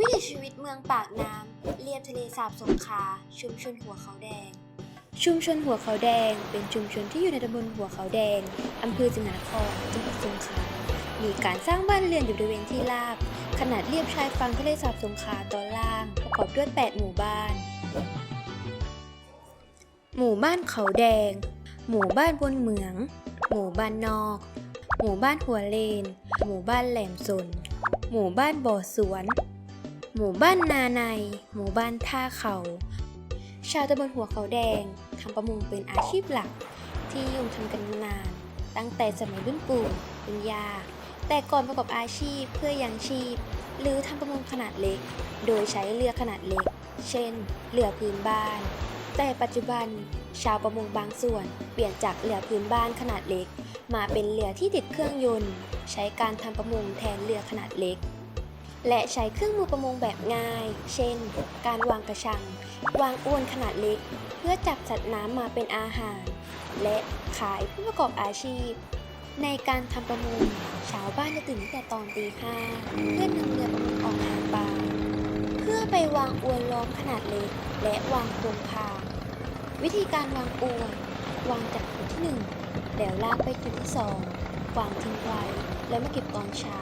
วิถีชีวิตเมืองปากน้ำเลียบทะเลสาบสงขลาชุมชนหัวเขาแดง ชุมชนหัวเขาแดง เป็นชุมชนที่อยู่ในตำบลหัวเขาแดงอำเภอสิงหนครจังหวัดสงขลามีการสร้างบ้านเรือนอยู่บริเวณที่ราบ ขนาดเรียบชายฝั่งทะเลสาบสงขลาตอนล่าง ประกอบด้วย 8 หมู่บ้าน หมู่บ้านเขาแดง หมู่บ้านบนเหมือง หมู่บ้านนอก หมู่บ้านหัวเลน หมู่บ้านแหลมสน หมู่บ้านบ่อสวน หมู่บ้านนาใน หมู่บ้านท่าเขา ชาวตำบลหัวเขาแดงทำประมงเป็นอาชีพหลัก ที่นิยมทำกันมานาน ตั้งแต่สมัยรุ่นปู่รุ่นยาแต่ก่อนประกอบอาชีพเพื่อยังชีพ หรือทำประมงขนาดเล็ก โดยใช้เรือขนาดเล็ก เช่นเรือพื้นบ้าน แต่ปัจจุบันชาวประมงบางส่วน เปลี่ยนจากเรือพื้นบ้านขนาดเล็ก มาเป็นเรือที่ติดเครื่องยนต์ ใช้การทำประมงแทนเรือขนาดเล็ก และใช้เครื่องมือประมงแบบง่าย เช่น การวางกระชัง วางอวนขนาดเล็ก เพื่อจับสัตว์น้ำมาเป็นอาหาร และขายเพื่อประกอบอาชีพ ในการทำประมงชาวบ้านจะตื่นตั้งแต่ตอนตีห้าเพื่อนำเรือประมงออกหาปลา เพื่อไปวางอวนล้อมขนาดเล็ก และวางโครงคางวิธีการวางอวน วางจากจุดที่หนึ่งแล้วลากไปจุดที่สองวางทิ้งไว้ แล้วมาเก็บตอนเช้า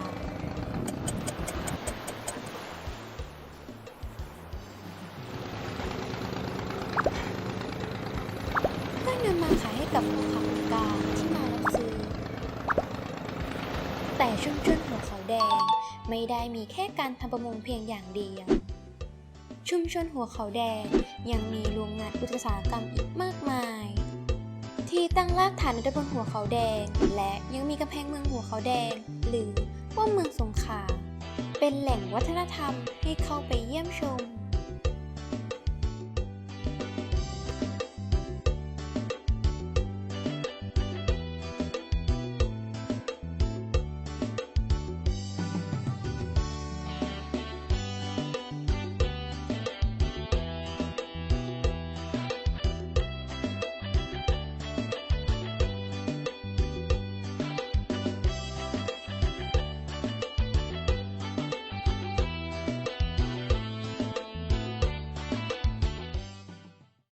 กับผู้ค้าคนกลางที่มารับซื้อ แต่ชุมชนหัวเขาแดงไม่ได้มีแค่การทำประมงเพียงอย่างเดียว ชุมชนหัวเขาแดงยังมีโรงงานอุตสาหกรรมอีกมากมาย ที่ตั้งรากฐานในตำบลหัวเขาแดง และยังมีกำแพงเมืองหัวเขาแดง หรือว่าเมืองสงขลาเป็นแหล่งวัฒนธรรมให้เข้าไปเยี่ยมชม